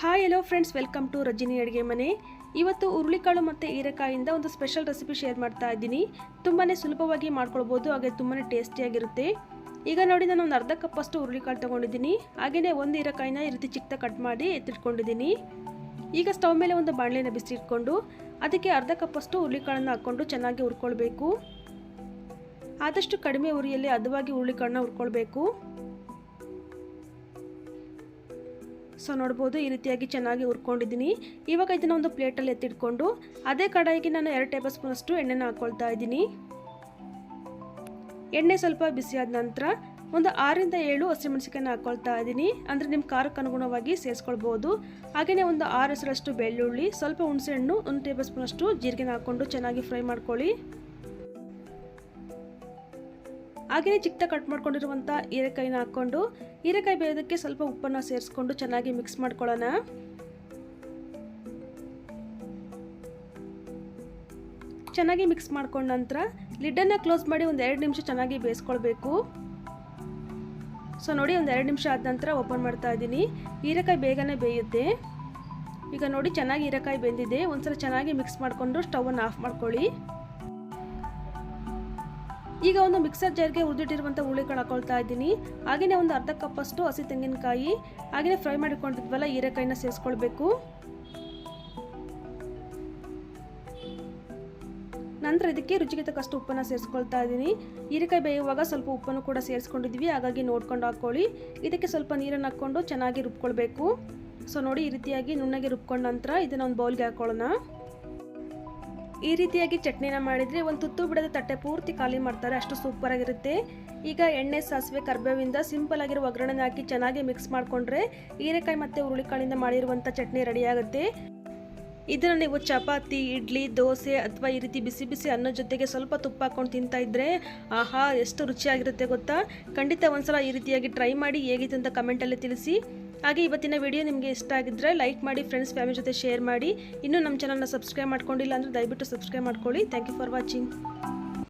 Hi hello friends welcome to Rajini ಅಡುಗೆ ಮನೆ ಇವತ್ತು ಹುರುಳಿಕಾಳು ಮತ್ತು ಹೀರೆಕಾಯಿಂದ ಒಂದು ಸ್ಪೆಷಲ್ ರೆಸಿಪಿ ಶೇರ್ ಮಾಡ್ತಾ ಇದ್ದೀನಿ. ತುಂಬಾ ಸುಲಭವಾಗಿ ಮಾಡ್ಕೊಳ್ಬೋದು, ಹಾಗೆ ತುಂಬಾ ಟೇಸ್ಟಿಯಾಗಿರುತ್ತೆ ಈಗ ನೋಡಿ, ನಾನು ಒಂದು ಅರ್ಧ ಕಪ್ಪಷ್ಟು ಹುರುಳಿಕಾಳು ತೊಗೊಂಡಿದ್ದೀನಿ. ಹಾಗೆಯೇ ಒಂದು ಹೀರೆಕಾಯಿನ ಈ ರೀತಿ ಚಿಕ್ಕದ ಕಟ್ ಮಾಡಿ ಎತ್ತಿಟ್ಕೊಂಡಿದ್ದೀನಿ. ಈಗ ಸ್ಟವ್ ಮೇಲೆ ಒಂದು ಬಾಣಲೆನ ಬಿಸಿಟ್ಕೊಂಡು ಅದಕ್ಕೆ ಅರ್ಧ ಕಪ್ಪಷ್ಟು ಹುರುಳಿಕಾಳನ್ನು ಹಾಕ್ಕೊಂಡು ಚೆನ್ನಾಗಿ ಹುರ್ಕೊಳ್ಬೇಕು. ಆದಷ್ಟು ಕಡಿಮೆ ಉರಿಯಲ್ಲಿ ಹದವಾಗಿ ಹುರುಳಿಕಾಳನ್ನ ಹುರ್ಕೊಳ್ಬೇಕು. ಸೊ ನೋಡ್ಬೋದು ಈ ರೀತಿಯಾಗಿ ಚೆನ್ನಾಗಿ ಹುರ್ಕೊಂಡಿದ್ದೀನಿ. ಇವಾಗ ಇದನ್ನು ಒಂದು ಪ್ಲೇಟಲ್ಲಿ ಎತ್ತಿಟ್ಕೊಂಡು ಅದೇ ಕಡಾಯಿಗೆ ನಾನು ಎರಡು ಟೇಬಲ್ ಸ್ಪೂನಷ್ಟು ಎಣ್ಣೆನ ಹಾಕ್ಕೊಳ್ತಾ ಇದ್ದೀನಿ. ಎಣ್ಣೆ ಸ್ವಲ್ಪ ಬಿಸಿಯಾದ ನಂತರ ಒಂದು ಆರಿಂದ ಏಳು ಹಸಿಮೆಣಸಿಕಾಯನ್ನ ಹಾಕ್ಕೊಳ್ತಾ ಇದ್ದೀನಿ. ಅಂದರೆ ನಿಮ್ಮ ಖಾರಕ್ಕೆ ಅನುಗುಣವಾಗಿ ಸೇರಿಸ್ಕೊಳ್ಬೋದು. ಹಾಗೆಯೇ ಒಂದು ಆರು ಹೆಸರಷ್ಟು ಬೆಳ್ಳುಳ್ಳಿ, ಸ್ವಲ್ಪ ಹುಣಸೆಹಣ್ಣು, ಒಂದು ಟೇಬಲ್ ಸ್ಪೂನಷ್ಟು ಜೀರಿಗೆನ ಹಾಕ್ಕೊಂಡು ಚೆನ್ನಾಗಿ ಫ್ರೈ ಮಾಡ್ಕೊಳ್ಳಿ. ಹಾಗೆಯೇ ಚಿಕ್ಕ ಕಟ್ ಮಾಡ್ಕೊಂಡಿರುವಂಥ ಹೀರೆಕಾಯಿನ ಹಾಕ್ಕೊಂಡು ಹೀರೆಕಾಯಿ ಬೇಯೋದಕ್ಕೆ ಸ್ವಲ್ಪ ಉಪ್ಪನ್ನು ಸೇರಿಸ್ಕೊಂಡು ಚೆನ್ನಾಗಿ ಮಿಕ್ಸ್ ಮಾಡ್ಕೊಳ್ಳೋಣ. ಚೆನ್ನಾಗಿ ಮಿಕ್ಸ್ ಮಾಡ್ಕೊಂಡ ನಂತರ ಲಿಡ್ಡನ್ನು ಕ್ಲೋಸ್ ಮಾಡಿ ಒಂದು ಎರಡು ನಿಮಿಷ ಚೆನ್ನಾಗಿ ಬೇಯಿಸ್ಕೊಳ್ಬೇಕು. ಸೊ ನೋಡಿ ಒಂದು ಎರಡು ನಿಮಿಷ ಆದ ನಂತರ ಓಪನ್ ಮಾಡ್ತಾ ಇದ್ದೀನಿ. ಹೀರೆಕಾಯಿ ಬೇಗನೆ ಬೇಯುತ್ತೆ. ಈಗ ನೋಡಿ ಚೆನ್ನಾಗಿ ಹೀರೆಕಾಯಿ ಬೆಂದಿದೆ. ಒಂದ್ಸಲ ಚೆನ್ನಾಗಿ ಮಿಕ್ಸ್ ಮಾಡಿಕೊಂಡು ಸ್ಟವನ್ನು ಆಫ್ ಮಾಡ್ಕೊಳ್ಳಿ. ಈಗ ಒಂದು ಮಿಕ್ಸರ್ ಜಾರ್ಗೆ ಹುರಿದಿಟ್ಟಿರುವಂಥ ಹುಳಿಕಾಳು ಹಾಕೊಳ್ತಾ ಇದ್ದೀನಿ. ಹಾಗೆಯೇ ಒಂದು ಅರ್ಧ ಕಪ್ಪಷ್ಟು ಹಸಿ ತೆಂಗಿನಕಾಯಿ ಹಾಗೆಯೇ ಫ್ರೈ ಮಾಡಿಕೊಂಡಿದ್ವಲ್ಲ, ಹೀರೆಕಾಯಿನ ಸೇರಿಸ್ಕೊಳ್ಬೇಕು. ನಂತರ ಇದಕ್ಕೆ ರುಚಿಗೆ ತಕ್ಕಷ್ಟು ಉಪ್ಪನ್ನು ಸೇರಿಸ್ಕೊಳ್ತಾ ಇದ್ದೀನಿ. ಹೀರೆಕಾಯಿ ಬೇಯುವಾಗ ಸ್ವಲ್ಪ ಉಪ್ಪನ್ನು ಕೂಡ ಸೇರಿಸ್ಕೊಂಡಿದ್ವಿ ಹಾಗಾಗಿ ನೋಡ್ಕೊಂಡು ಹಾಕ್ಕೊಳ್ಳಿ ಇದಕ್ಕೆ ಸ್ವಲ್ಪ ನೀರನ್ನು ಹಾಕ್ಕೊಂಡು ಚೆನ್ನಾಗಿ ರುಬ್ಕೊಳ್ಬೇಕು. ಸೊ ನೋಡಿ, ಈ ರೀತಿಯಾಗಿ ನುಣ್ಣಗೆ ರುಬ್ಕೊಂಡ ನಂತರ ಇದನ್ನು ಒಂದು ಬೌಲ್ಗೆ ಹಾಕ್ಕೊಳ್ಳೋಣ ಈ ರೀತಿಯಾಗಿ ಚಟ್ನಿನ ಮಾಡಿದರೆ ಒಂದು ತುತ್ತು ಬಿಡದ ತಟ್ಟೆ ಪೂರ್ತಿ ಖಾಲಿ ಮಾಡ್ತಾರೆ, ಅಷ್ಟು ಸೂಪರಾಗಿರುತ್ತೆ ಈಗ ಎಣ್ಣೆ, ಸಾಸಿವೆ, ಕರ್ಬೇವಿಂದ ಸಿಂಪಲ್ ಆಗಿರೋ ಒಗ್ಗರಣೆ ಹಾಕಿ ಚೆನ್ನಾಗಿ ಮಿಕ್ಸ್ ಮಾಡಿಕೊಂಡ್ರೆ ಹೀರೆಕಾಯಿ ಮತ್ತು ಹುರುಳಿಕಾಳಿಂದ ಮಾಡಿರುವಂಥ ಚಟ್ನಿ ರೆಡಿಯಾಗುತ್ತೆ ಇದನ್ನು ನೀವು ಚಪಾತಿ, ಇಡ್ಲಿ, ದೋಸೆ ಅಥವಾ ಈ ರೀತಿ ಬಿಸಿ ಬಿಸಿ ಅನ್ನೋ ಜೊತೆಗೆ ಸ್ವಲ್ಪ ತುಪ್ಪ ಹಾಕೊಂಡು ತಿಂತಾ ಇದ್ದರೆ ಆಹಾ, ಎಷ್ಟು ರುಚಿಯಾಗಿರುತ್ತೆ ಗೊತ್ತಾ? ಖಂಡಿತ ಒಂದ್ಸಲ ಈ ರೀತಿಯಾಗಿ ಟ್ರೈ ಮಾಡಿ ಹೇಗಿತ್ತು ಅಂತ ಕಮೆಂಟಲ್ಲಿ ತಿಳಿಸಿ. ಹಾಗೆ ಇವತ್ತಿನ ವಿಡಿಯೋ ನಿಮಗೆ ಇಷ್ಟ ಆಗಿದ್ರೆ ಲೈಕ್ ಮಾಡಿ ಫ್ರೆಂಡ್ಸ್ ಫ್ಯಾಮಿಲಿ ಜೊತೆ ಶೇರ್ ಮಾಡಿ. ಇನ್ನೂ ನಮ್ಮ ಚಾನಲ್ನ ಸಬ್ಸ್ಕ್ರೈಬ್ ಮಾಡ್ಕೊಂಡಿಲ್ಲ ಅಂದರೆ ದಯವಿಟ್ಟು ಸಬ್ಸ್ಕ್ರೈಬ್ ಮಾಡ್ಕೊಳ್ಳಿ. Thank you for watching